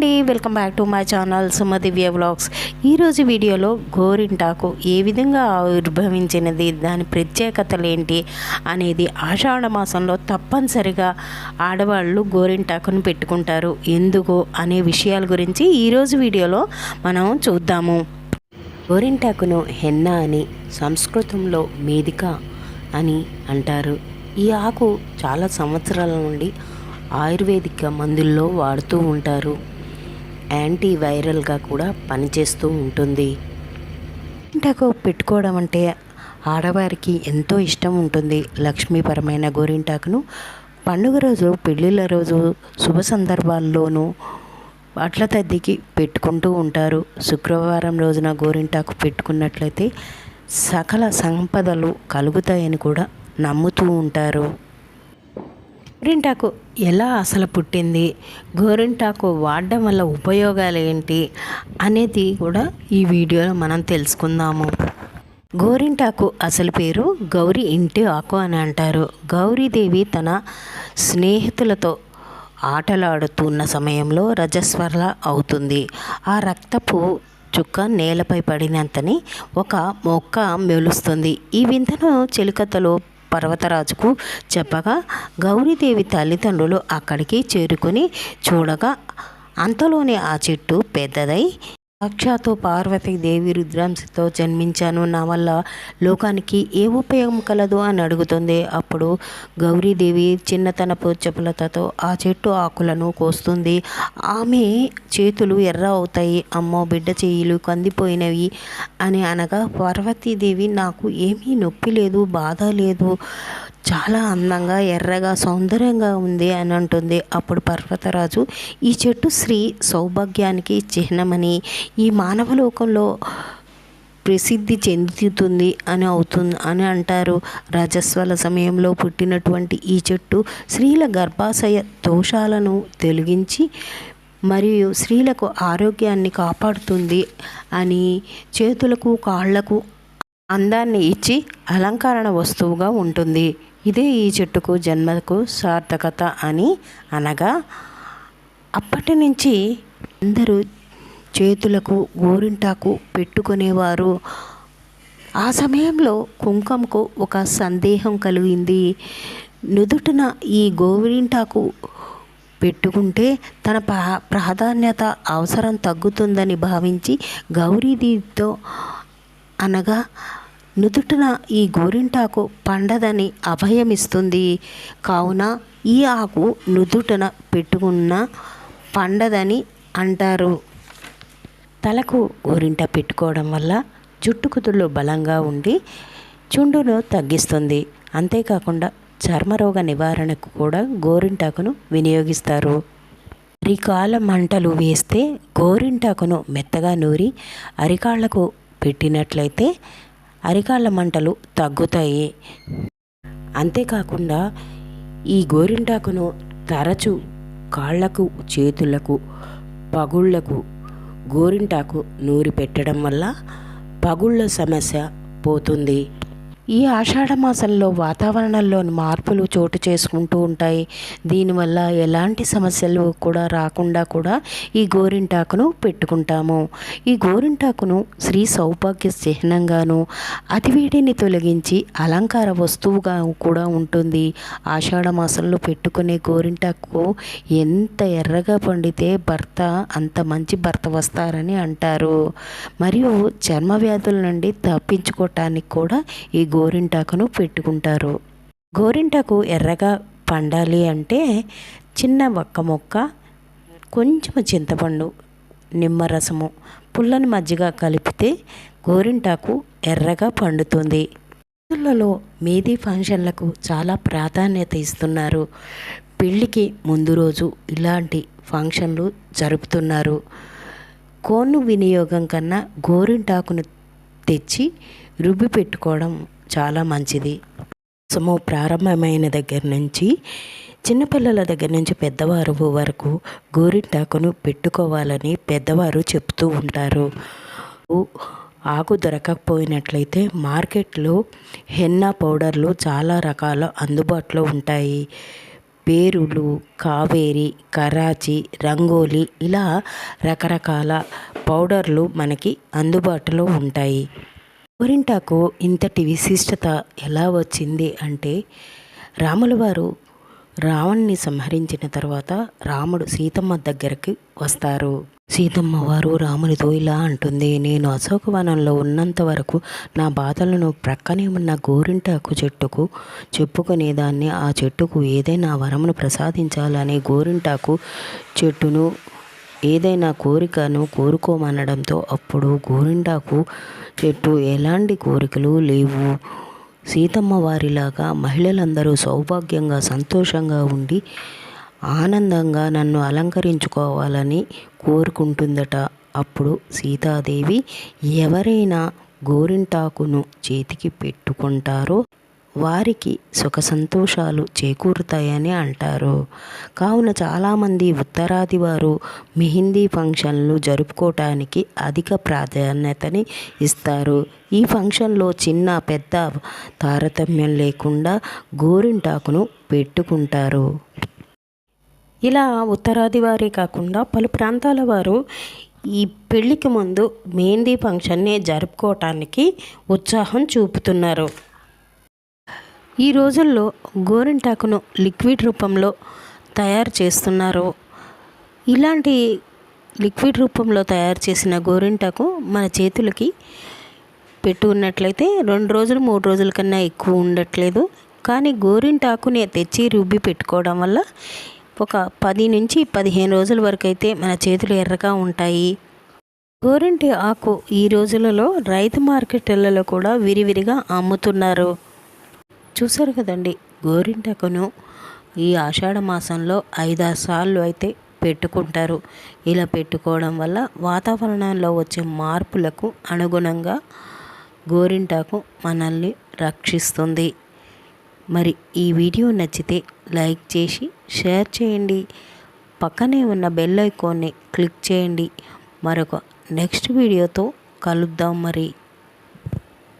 అండి welcome back to my channel Sumadivya vlogs. ఈరోజు వీడియోలో గోరింటాకు ఏ విధంగా ఆవిర్భవించినది దాని ప్రత్యేకతలు ఏంటి అనేది ఆషాఢ మాసంలో తప్పనిసరిగా ఆడవాళ్ళు గోరింటాకును పెట్టుకుంటారు. ఎందుకు అనే విషయాల గురించి ఈరోజు వీడియోలో మనం చూద్దాము. గోరింటాకును హెన్నా అని సంస్కృతంలో మేదిక అని అంటారు. ఈ ఆకు చాలా సంవత్సరాల నుండి ఆయుర్వేదిక మందుల్లో వాడుతూ ఉంటారు. యాంటీ వైరల్గా కూడా పనిచేస్తూ ఉంటుంది. గోరింటాకు పెట్టుకోవడం అంటే ఆడవారికి ఎంతో ఇష్టం ఉంటుంది. లక్ష్మీపరమైన గోరింటాకును పండుగ రోజు పెళ్ళిళ్ళ రోజు శుభ సందర్భాల్లోనూ అట్ల తద్దికి పెట్టుకుంటూ ఉంటారు. శుక్రవారం రోజున గోరింటాకు పెట్టుకున్నట్లయితే సకల సంపదలు కలుగుతాయని కూడా నమ్ముతూ ఉంటారు. గోరింటాకు ఎలా అసలు పుట్టింది? గోరింటాకు వాడడం వల్ల ఉపయోగాలు ఏంటి? అనేది కూడా ఈ వీడియోలో మనం తెలుసుకుందాము. గోరింటాకు అసలు పేరు గౌరీ ఇంటి ఆకు అని అంటారు. గౌరీదేవి తన స్నేహితులతో ఆటలాడుతున్న సమయంలో రజస్వరల అవుతుంది. ఆ రక్తపు చుక్క నేలపై పడినంతని ఒక మొక్క మెలుస్తుంది. ఈ వింతను చెలికత్తలో పర్వతరాజుకు చెప్పగా గౌరీదేవి తల్లిదండ్రులు అక్కడికి చేరుకొని చూడగా అంతలోనే ఆ చెట్టు పెద్దదై సాక్షాత్తు పార్వతీదేవి రుద్రాంశతో జన్మించాను. నా వల్ల లోకానికి ఏ ఉపయోగం కలదు అని అడుగుతుంది. అప్పుడు గౌరీదేవి చిన్నతనపు చెప్పులతో ఆ చెట్టు ఆకులను కోస్తుంది. ఆమె చేతులు ఎర్ర అవుతాయి. అమ్మో బిడ్డ చేయిలు కందిపోయినవి అని అనగా పార్వతీదేవి నాకు ఏమీ నొప్పి లేదు బాధ లేదు. చాలా అందంగా ఎర్రగా సౌందర్యంగా ఉంది అని అంటుంది. అప్పుడు పర్వతరాజు ఈ చెట్టు శ్రీ సౌభాగ్యానికి చిహ్నమని ఈ మానవలోకంలో ప్రసిద్ధి చెందుతుంది అని అవుతుంది అని అంటారు. రజస్వల సమయంలో పుట్టినటువంటి ఈ చెట్టు స్త్రీల గర్భాశయ దోషాలను తొలగించి మరియు స్త్రీలకు ఆరోగ్యాన్ని కాపాడుతుంది అని చేతులకు కాళ్ళకు అందాన్ని ఇచ్చి అలంకరణ వస్తువుగా ఉంటుంది. ఇదే ఈ చెట్టుకు జన్మకు సార్థకత అని అనగా అప్పటి నుంచి అందరూ చేతులకు గోరింటాకు పెట్టుకునేవారు. ఆ సమయంలో కుంకంకు ఒక సందేహం కలిగింది. నుదుటిన ఈ గోరింటాకు పెట్టుకుంటే తన ప్రాధాన్యత అవసరం తగ్గుతుందని భావించి గౌరీదేవితో అనగా నుదుటిన ఈ గోరింటాకు పండదని అభయమిస్తుంది. కావున ఈ ఆకు నుదుటన పెట్టుకున్న పండదని అంటారు. తలకు గోరింట పెట్టుకోవడం వల్ల జుట్టు కుదుళ్ళు బలంగా ఉండి చుండును తగ్గిస్తుంది. అంతేకాకుండా చర్మరోగ నివారణకు కూడా గోరింటాకును వినియోగిస్తారు. అరికాల మంటలు వేస్తే గోరింటాకును మెత్తగా నూరి అరికాళ్ళకు పెట్టినట్లయితే అరికాళ్ళ మంటలు తగ్గుతాయి. అంతేకాకుండా ఈ గోరింటాకును తరచు కాళ్ళకు చేతులకు పగుళ్ళకు గోరింటాకు నూరి పెట్టడం వల్ల పగుళ్ళ సమస్య పోతుంది. ఈ ఆషాఢ మాసంలో మార్పులు చోటు చేసుకుంటూ ఉంటాయి. దీనివల్ల ఎలాంటి సమస్యలు కూడా రాకుండా కూడా ఈ గోరింటాకును పెట్టుకుంటాము. ఈ గోరింటాకును శ్రీ సౌభాగ్య చిహ్నంగాను అతివేడిని తొలగించి అలంకార వస్తువుగా కూడా ఉంటుంది. ఆషాఢ మాసంలో పెట్టుకునే గోరింటాకు ఎంత ఎర్రగా పండితే భర్త అంత మంచి భర్త వస్తారని అంటారు. మరియు చర్మ వ్యాధుల నుండి తప్పించుకోవటానికి కూడా ఈ గోరింటాకును పెట్టుకుంటారు. గోరింటాకు ఎర్రగా పండాలి అంటే చిన్న ఒక్క మొక్క కొంచెం చింతపండు నిమ్మరసము పుల్లని మజ్జిగ కలిపితే గోరింటాకు ఎర్రగా పండుతుంది. రోజులలో మేదీ ఫంక్షన్లకు చాలా ప్రాధాన్యత ఇస్తున్నారు. పెళ్ళికి ముందు రోజు ఇలాంటి ఫంక్షన్లు జరుపుతున్నారు. కోను వినియోగం కన్నా గోరింటాకును తెచ్చి రుబ్బి పెట్టుకోవడం చాలా మంచిది. సమో ప్రారంభమైన దగ్గర నుంచి చిన్నపిల్లల దగ్గర నుంచి పెద్దవారు వరకు గోరింటాకును పెట్టుకోవాలని పెద్దవారు చెప్తూ ఉంటారు. ఆకు దొరకకపోయినట్లయితే మార్కెట్లో హెన్నా పౌడర్లు చాలా రకాల అందుబాటులో ఉంటాయి. పేరులు కావేరి కరాచీ రంగోలి ఇలా రకరకాల పౌడర్లు మనకి అందుబాటులో ఉంటాయి. గోరింటాకు ఇంతటి విశిష్టత ఎలా వచ్చింది అంటే రాముల వారు రావణ్ణి సంహరించిన తర్వాత రాముడు సీతమ్మ దగ్గరికి వస్తారు. సీతమ్మ వారు రామునితో ఇలా అంటుంది నేను అశోకవనంలో ఉన్నంత వరకు నా బాధలను ప్రక్కనే ఉన్న గోరింటాకు చెట్టుకు చెప్పుకునేదాన్ని. ఆ చెట్టుకు ఏదైనా వరమును ప్రసాదించాలని గోరింటాకు చెట్టును ఏదైనా కోరికను కోరుకోమనడంతో అప్పుడు గోరింటాకు చెట్టు ఎలాంటి కోరికలు లేవు. సీతమ్మ వారిలాగా మహిళలందరూ సౌభాగ్యంగా సంతోషంగా ఉండి ఆనందంగా నన్ను అలంకరించుకోవాలని కోరుకుంటుందట. అప్పుడు సీతాదేవి ఎవరైనా గోరింటాకును చేతికి పెట్టుకుంటారో వారికి సుఖ సంతోషాలు చేకూరుతాయని అంటారు. కావున చాలామంది ఉత్తరాది వారు మెహిందీ ఫంక్షన్లు జరుపుకోవటానికి అధిక ప్రాధాన్యతని ఇస్తారు. ఈ ఫంక్షన్లో చిన్న పెద్ద తారతమ్యం లేకుండా గోరింటాకును పెట్టుకుంటారు. ఇలా ఉత్తరాది వారే కాకుండా పలు ప్రాంతాల వారు ఈ పెళ్ళికి ముందు మెహందీ ఫంక్షన్నే జరుపుకోవటానికి ఉత్సాహం చూపుతున్నారు. ఈ రోజుల్లో గోరింటాకును లిక్విడ్ రూపంలో తయారు చేస్తున్నారు. ఇలాంటి లిక్విడ్ రూపంలో తయారు చేసిన గోరింటాకు మన చేతులకి పెట్టుకున్నట్లయితే రెండు రోజులు మూడు రోజుల కన్నా ఎక్కువ ఉండట్లేదు. కానీ గోరింటాకునే తెచ్చి రుబ్బి పెట్టుకోవడం వల్ల ఒక పది నుంచి పదిహేను రోజుల వరకు అయితే మన చేతులు ఎర్రగా ఉంటాయి. గోరింటి ఆకు ఈ రోజులలో రైతు మార్కెట్లలో కూడా విరివిరిగా అమ్ముతున్నారు. చూసారు కదండి గోరింటకును ఈ ఆషాఢ మాసంలో ఐదారు సార్లు అయితే పెట్టుకుంటారు. ఇలా పెట్టుకోవడం వల్ల వాతావరణంలో వచ్చే మార్పులకు అనుగుణంగా గోరింటాకు మనల్ని రక్షిస్తుంది. మరి ఈ వీడియో నచ్చితే లైక్ చేసి షేర్ చేయండి. పక్కనే ఉన్న బెల్ ఐకాన్ని క్లిక్ చేయండి. మరొక నెక్స్ట్ వీడియోతో కలుద్దాం మరి.